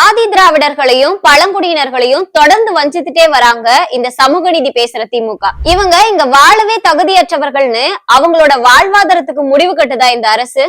ஆதி திராவிடர்களையும் பழங்குடியினர்களையும் தொடர்ந்து வஞ்சித்துட்டே வராங்க இந்த சமூக நீதி பேசுற திமுக. இவங்க இங்க வாழவே தகுதியற்றவர்கள்னு அவங்களோட வாழ்வாதாரத்துக்கு முடிவு கட்டுதா இந்த அரசு?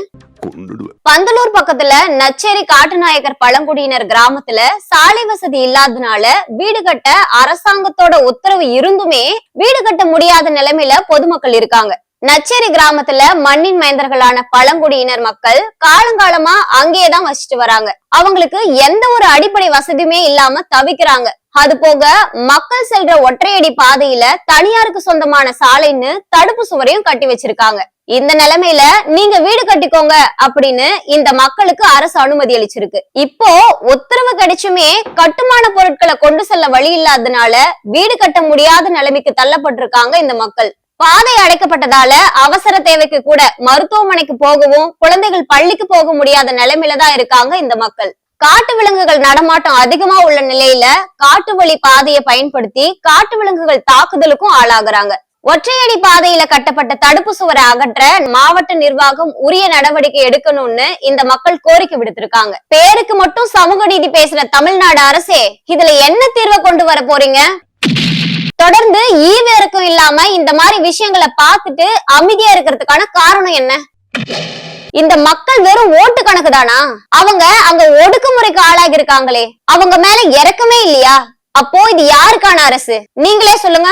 பந்தலூர் பக்கத்துல நச்சேரி காட்டுநாயக்கர் பழங்குடியினர் கிராமத்துல சாலை வசதி இல்லாதனால வீடு கட்ட அரசாங்கத்தோட உத்தரவு இருந்துமே வீடு கட்ட முடியாத நிலைமையில பொதுமக்கள் இருக்காங்க. நச்சேரி கிராமத்துல மண்ணின் மைந்தர்களான பழங்குடியினர் மக்கள் காலங்காலமா அங்கேயேதான் வசிச்சுட்டு வராங்க. அவங்களுக்கு எந்த ஒரு அடிப்படை வசதியுமே இல்லாம தவிக்கிறாங்க. அது போக மக்கள் செல்ற ஒற்றையடி பாதையில தனியாருக்கு சொந்தமான சாலைன்னு தடுப்பு சுவரையும் கட்டி வச்சிருக்காங்க. இந்த நிலைமையில நீங்க வீடு கட்டிக்கோங்க அப்படின்னு இந்த மக்களுக்கு அரசு அனுமதி அளிச்சிருக்கு. இப்போ உத்தரவு கிடைச்சுமே கட்டுமான பொருட்களை கொண்டு செல்ல வழி இல்லாதனால வீடு கட்ட முடியாத நிலைமைக்கு தள்ளப்பட்டிருக்காங்க இந்த மக்கள். பாதை அடைக்கப்பட்டதால அவசர தேவைக்கு கூட மருத்துவமனைக்கு போகவும் குழந்தைகள் பள்ளிக்கு போக முடியாத நிலைமையில தான் இருக்காங்க இந்த மக்கள். காட்டு விலங்குகள் நடமாட்டம் அதிகமா உள்ள நிலையில காட்டு வழி பாதையை பயன்படுத்தி காட்டு விலங்குகள் தாக்குதலுக்கும் ஆளாகிறாங்க. ஒற்றையடி பாதையில கட்டப்பட்ட தடுப்பு சுவரை அகற்ற மாவட்ட நிர்வாகம் உரிய நடவடிக்கை எடுக்கணும்னு இந்த மக்கள் கோரிக்கை விடுத்திருக்காங்க. பேருக்கு மட்டும் சமூக நீதி பேசுற தமிழ்நாடு அரசே இதுல என்ன தீர்வை கொண்டு வர போறீங்க? தொடர்ந்து ஈவேருக்கும் இல்லாம இந்த மாதிரி விஷயங்களை பார்த்துட்டு அமைதியா இருக்கிறதுக்கான காரணம் என்ன? இந்த மக்கள் வெறும் ஓட்டு கணக்கு தானா? அவங்க அங்க ஒடுக்குமுறைக்கு ஆளாகி இருக்காங்களே. அவங்க மேல இறக்கமே இல்லையா? அப்போ இது யாருக்கான அரசு? நீங்களே சொல்லுங்க.